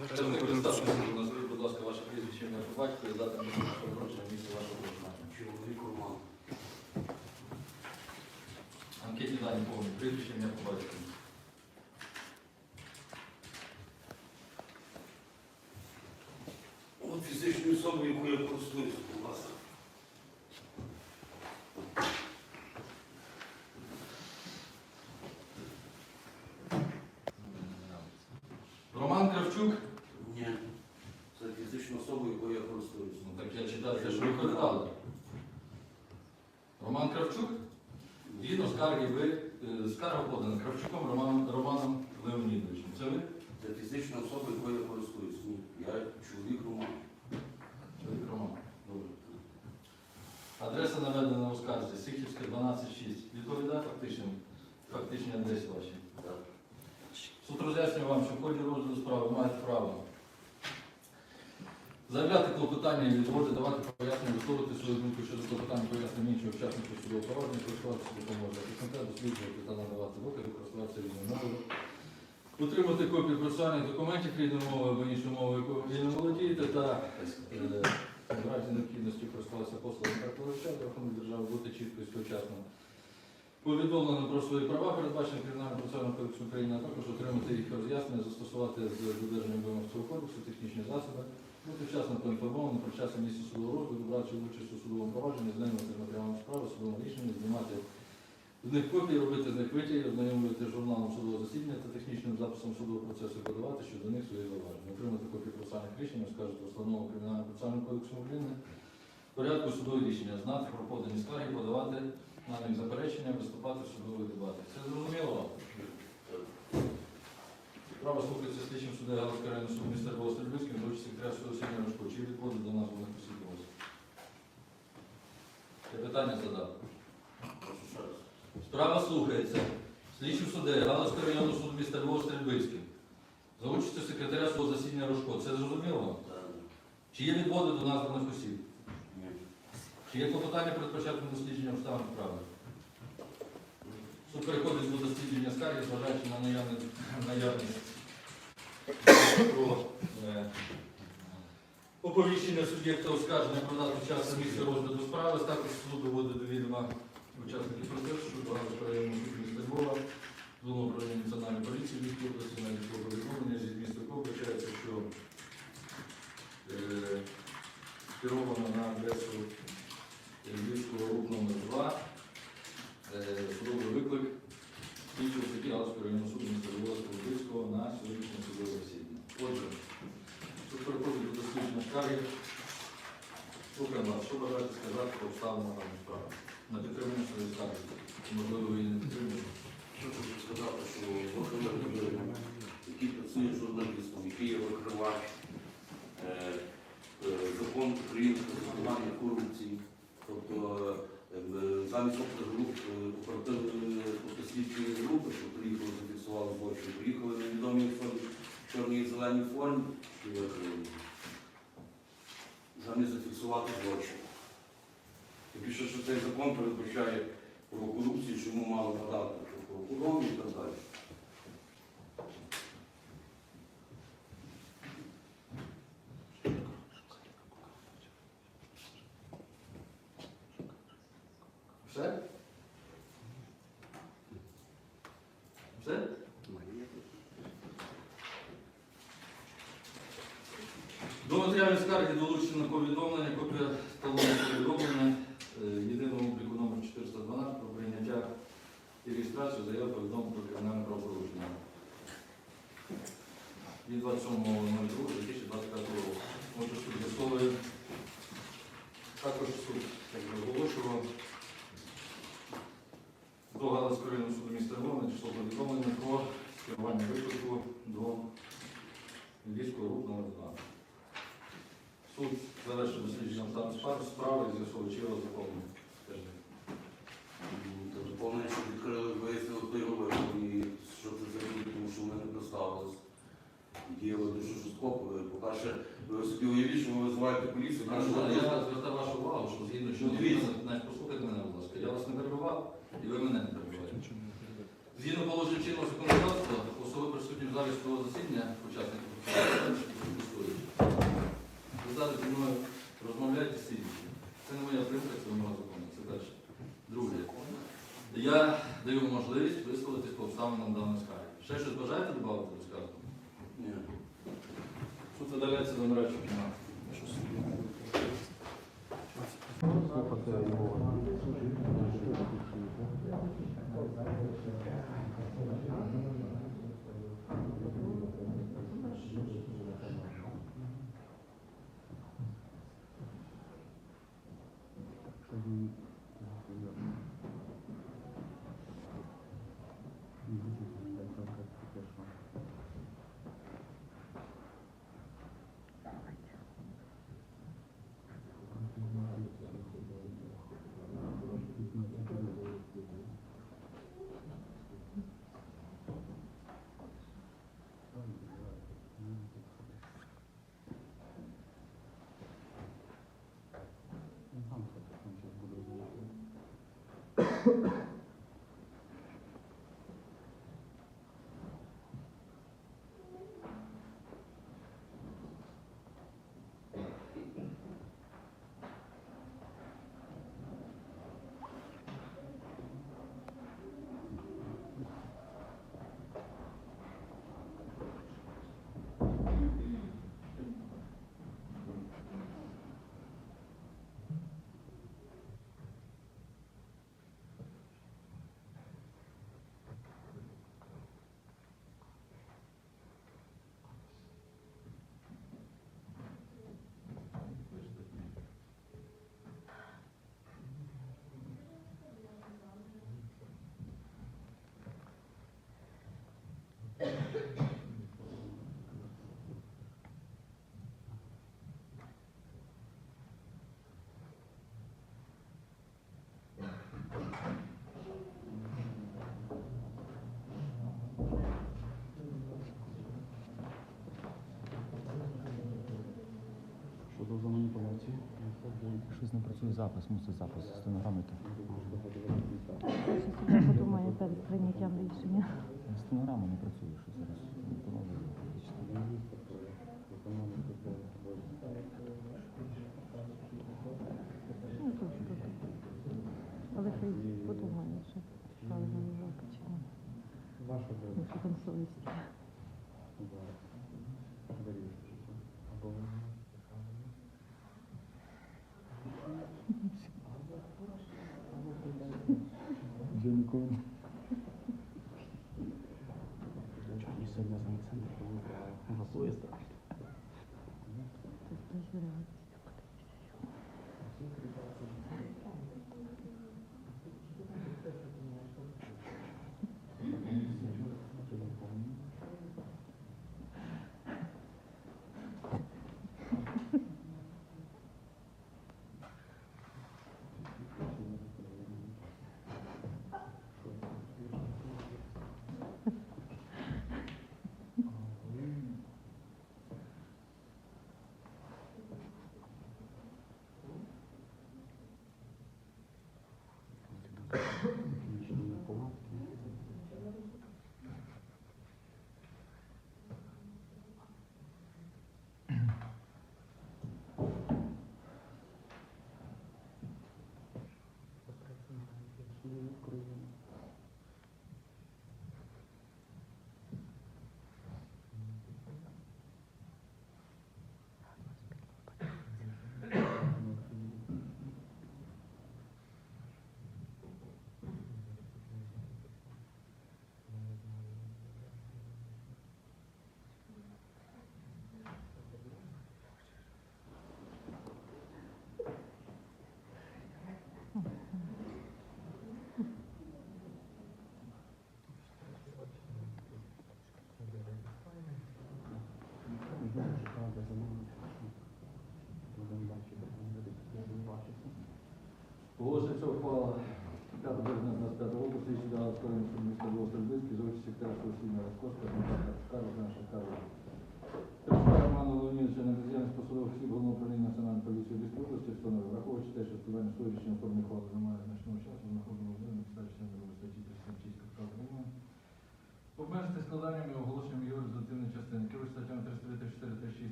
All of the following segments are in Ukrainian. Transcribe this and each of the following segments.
Назвіть, будь ласка, ваше прізвище, ім'я по і дата вашого народження, місце вашого проживання. Чоловік Роман. Анкетні дані повні, прізвище, ім'я по. От фізичною особою, якою я користуюся, будь ласка. Роман Кравчук. Ні. Це фізична особа, якою я користуюся. Ну так я читаю, те, що ви передали. Роман Кравчук. Згідно скарги ви, е, скарга подана Кравчуком Романом, Романом Леонідовичем. Це ви? Це фізична особа, якою я користуюся. Ні. Я чоловік Роман. Чоловік Роман. Добре. Адреса наведена у скарзі. Сихівська 12.6. Відповідає фактичним, фактичній адресі вашій. Так. Суд роз'яснює вам, що справи маєте право. Заявляти клопотання і відводи, давати пояснення, висловити свою думку щодо клопотання пояснення іншого учасників судового провадження, користуватися допомогою захисника, досліджувати та надавати докази, користуватися рідною мовою, утримати копії процесуальних документів рідною мовою або іншою мовою, якою не володієте, та е, в разі необхідності користуватися послугами карповича, рахунок держави бути чітко і своєчасно повідомлено про свої права, передбачені Кримінальним процесуальним кодексом України, а також отримати їх роз'яснення, застосувати з додержанням вимог цього кодексу технічні засоби, бути вчасно поінформованим про час і місце судового розгляду, брати участь у судовому провадженні, знайомити з матеріалами справи, судовому рішенні, знімати з них копії, робити з них витяги, ознайомлювати журналом судового засідання та технічним записом судового процесу подавати щодо них свої зауваження. Отримати копії процесуальних рішень, скажуть установу Кримінальним процесуальним кодексом України, порядку судового рішення, знати про подані скарги, подавати на них заперечення, виступати в судових дебатах. Це зрозуміло? Право слухається слідчим суддею Галицького районного суду міста Львова Стрільбицьким, до секретаря суду Сергія Рожко. Чи відводить до нас вони посвідомості? Я питання задав. Справа слухається. Слідчим суддею Галицького районного суду міста Львова Стрільбицьким. За участю секретаря суду засідання Рожко. Це зрозуміло? Так. Чи є відводи до названих осіб? Чи є клопотання перед початком дослідження обставин справи? Суд переходить до дослідження скарги, зважаючи на наявність, про е, оповіщення суб'єкта оскарження про дату часу місця розгляду справи, статус суду доводить до відома учасників процесу, що багато міста Львова, Головного управління національної поліції Львівської області, на військове повідомлення зі якого вбачається, що е, скеровано на адресу Львівського рук номер 2 е, судовий виклик слідчого судді Галицького районного суду Львова Львівського на сьогоднішнє судове засідання. Отже, суд переходить до дослідження скарги. Вас, що бажаєте сказати про обставини даної справи? На підтримання своєї скарги. Можливо, ви її не підтримуєте? Що хочу сказати, що Володимир Григорівна, який працює журналістом, який є викривач, е, е, закон України про корупції, е, замість груп оперативно-слідчої групи, що приїхали, зафіксували злочин, приїхали невідомі в чорній і зеленій формі, вже не зафіксувати злочин. Тим більше, що цей закон передбачає про корупцію, чому мало надати про прокурорів і так далі. Все? Все? До матеріалів скарги долучено повідомлення, копія талону повідомлення е, єдиного обліку номер 412 про прийняття і реєстрацію заяв повідомлень про кримінальне правопорушення. Від 27.02.2025 року. Отже, суд з'ясовує також суд як оголошував до Галицького районного суду міста Львова надійшло повідомлення про скерування виклику до Львівського руху номер 2. Суд завершив дослідження стану справи- справи і з'ясовує, чи його заповнення. Скажіть. Доповнення, що відкрили, вияснили робив, і що це за люди, тому що ми не представились. Діяли дуже жорстоко. Ви, По-перше, ви собі уявіть, що ви визиваєте поліцію, Я звертаю вашу увагу, що згідно Ну, чинного дивіться. навіть послухайте мене, будь ласка, я вас не перебивав, і ви мене не перебиваєте. Згідно положень чинного законодавства, особи присутні в залі судового засідання, учасники запис, мусить запис стенограми Я подумаю перед прийняттям рішення. Стенограма не працює, що зараз Ну, тут, тут. Але хай подумає, що правильно не започинає. Ваша совість. público. Jurado.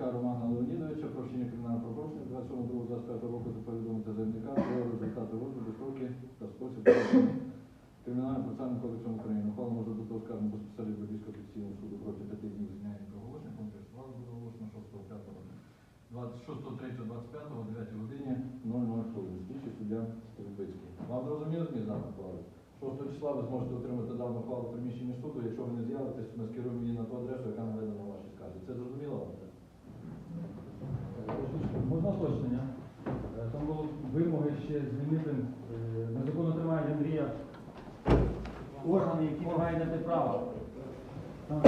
Ковальчука Романа Леонідовича про вчинення кримінального правопорушення 27.02.25 року та повідомити заявника про результати розгляду, строки та спосіб проведення Кримінальним процесуальним кодексом України. Ухвала може бути оскаржена безпосередньо до Львівського офіційного суду проти п'яти днів з дня проголошення. Конкурсували буде оголошено 6.5. 26.03.25 о 9 годині 00 хвилин. Слідчий суддя Стрельбицький. Вам зрозуміло зміст даної ухвали? 6 числа ви зможете отримати дану ухвалу в приміщенні суду. Якщо ви не з'явитесь, ми скеруємо її на ту адресу, яка наведена в вашій скарзі. Це зрозуміло вам? Можна уточнення? Е, Там було вимоги ще звільнити е, незаконно тримають Андрія органи, які мають на те права. Там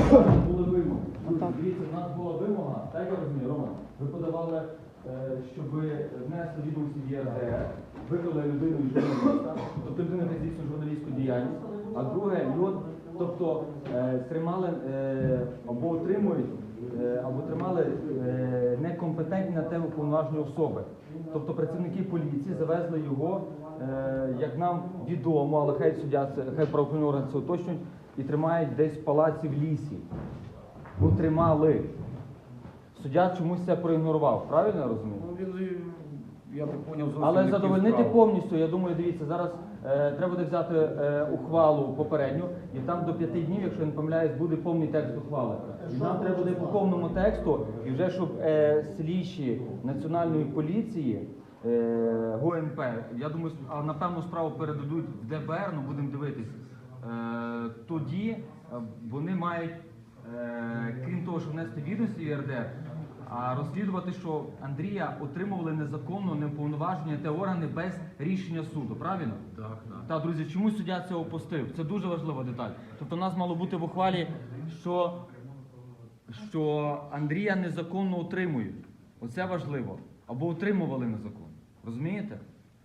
були вимоги. Дивіться, в нас була вимога, так я розумію, Роман, ви подавали, е, щоб внесли відомості в ЄРДР, викрили людину із журналіста, тобто людина не здійснює журналістську діяльність, а друге, люд, тобто тримали або отримують, або тримали е, некомпетентні на те уповноважені особи. Тобто працівники поліції завезли його, е, як нам відомо, але хай суддя хай правоохоронні органи це уточнюють, і тримають десь в палаці в лісі. Ну, тримали. Суддя чомусь це проігнорував, правильно я розумію? Ну, він, я так поняв, зовсім Але не хотів задовольнити справу. повністю, я думаю, дивіться, зараз е, треба буде взяти е, ухвалу попередню, і там до п'яти днів, якщо не помиляюсь, буде повний текст ухвали. І нам треба буде по повному тексту, і вже щоб е, слідчі національної поліції. Е, ГУНП, я думаю, а напевно справу передадуть в ДБР, ну будемо дивитись. Е, тоді е, вони мають, е, крім того, що внести відомості в ЄРДР, а розслідувати, що Андрія отримували незаконно неповноваження та органи без рішення суду. Правильно? Так, так. Та друзі, чому суддя це опустив? Це дуже важлива деталь. Тобто, у нас мало бути в ухвалі, що, що Андрія незаконно утримують. Оце важливо. Або утримували незаконно. Розумієте?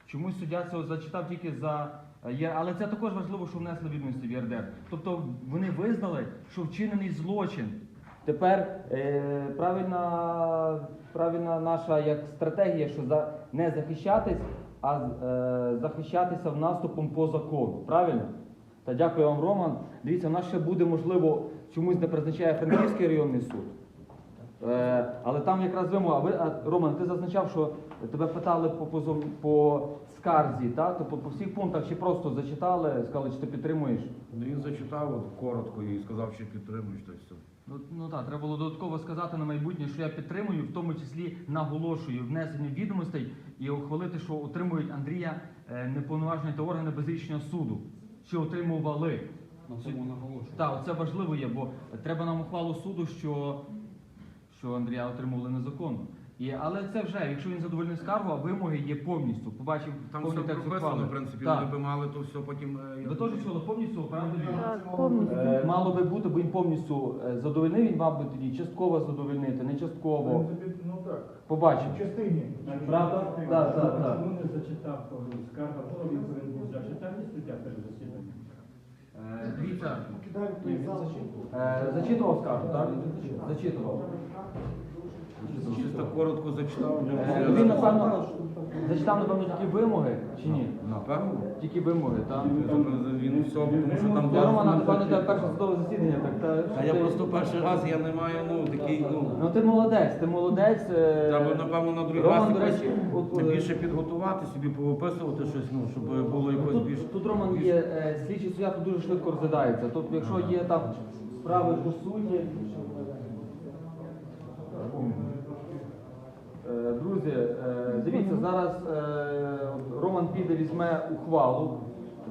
Чомусь суддя це зачитав тільки за е, є, але це також важливо, що внесли відомості в ЄРДР. Тобто вони визнали, що вчинений злочин. Тепер е, правильна, правильна наша як стратегія, що за, не захищатись, а е, захищатися в наступом по закону. Правильно? Та дякую вам, Роман. Дивіться, у нас ще буде, можливо, чомусь не призначає Франківський районний суд. Е, але там якраз вимога. Ви, Роман, ти зазначав, що тебе питали по, позов, по скарзі, так? Тобто по всіх пунктах чи просто зачитали, сказали, чи ти підтримуєш? Він зачитав от, коротко і сказав, що підтримуєш, то все. Ну, ну так, треба було додатково сказати на майбутнє, що я підтримую, в тому числі наголошую внесення відомостей і ухвалити, що отримують Андрія е, неповноважені та органи без рішення суду. Чи отримували? На цьому наголошую. Так, це важливо є, бо треба нам ухвалу суду, що, що Андрія отримували незаконно. І, але це вже, якщо він задовольнив скаргу, а вимоги є повністю. Побачив Там повний все текст прописано, ухвали. в принципі, Так. вони би мали то все потім. е, я Ви теж чули повністю, правда? Так, повністю. Е, Мало би бути, бо він повністю е, задовольнив, він мав би тоді частково задовольнити, не частково. Ну так, Побачив. в частині. Правда? Так, так, так. Чому не зачитав скарга, що він повинен був зачитати суддя перед засіданням? Е, Дивіться, Кидаємо той зал. е, зачитував скаргу, так? Зачитував. Чисто коротко зачитав. Е, Він, напевно, зачитав, напевно, тільки вимоги, чи ні? Напевно. Тільки вимоги, так? Він все, тому що там Я власне, напевно, тебе перше судове засідання, так та Та я просто перший раз я не маю, ну такий, ну. Ну ти молодець, ти молодець. е, Треба, напевно, на другий Роман, раз до якось речі, от, е, більше підготувати, собі повиписувати щось, ну, щоб було якось Тут, тут Роман є е, слідчий суддя, тут дуже швидко розглядається. Тобто, якщо є там справи по суті. Е, Друзі, е, дивіться, зараз е, Роман піде, візьме ухвалу.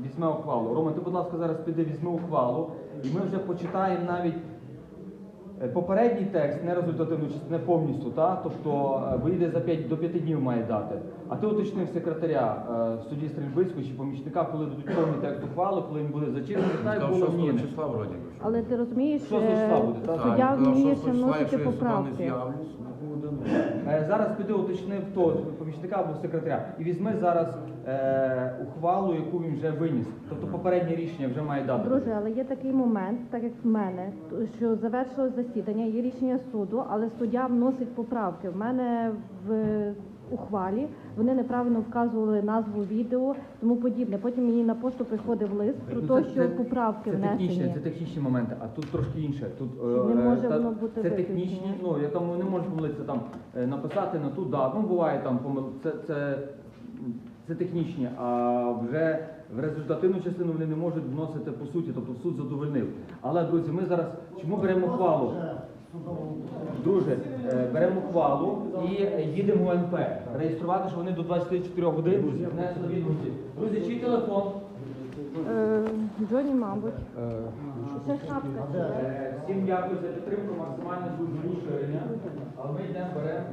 Візьме ухвалу. Роман, ти, будь ласка, зараз піде, візьме ухвалу, і ми вже почитаємо навіть Е, Попередній текст, не результативну частину, не повністю, та? тобто е, вийде за 5, до 5 днів має дати. А ти уточнив секретаря е, в суді Стрільбицького чи помічника, коли дадуть повний текст ухвали, коли він буде зачинений, так було 6 в Ніни. числа вроді. що. Але ти розумієш, Що суддя вміє ще вносити якщо я сюди не поправки. З'явлюсь, ну, буде, ну. Е, Зараз піди уточнив того помічника або секретаря. І візьми зараз е, ухвалу, яку він вже виніс. Тобто попереднє рішення вже має дати. Друже, але є такий момент, так як в мене, що завершилось засідання, є рішення суду, але суддя вносить поправки. В мене в ухвалі. Вони неправильно вказували назву відео, тому подібне. Потім мені на пошту приходив лист про Ну, те, що поправки це технічні, внесені. це технічні моменти, а тут трошки інше. Тут Не е, може та- воно бути це технічні, ну я там не можу помилитися там е, написати на ту дату. Ну буває там помил. Це, це, це технічні, а вже в результативну частину вони не можуть вносити по суті, тобто суд задовольнив. Але друзі, ми зараз чому беремо хвалу? Друже, е, беремо хвалу і е, їдемо в НП. Реєструвати, що вони до 24 годин внесли відгуки. Друзі, чий телефон? Е, Джоні, мабуть. Це шапка. Е, Всім дякую за підтримку, максимальне дуже розширення. Але ми йдемо беремо.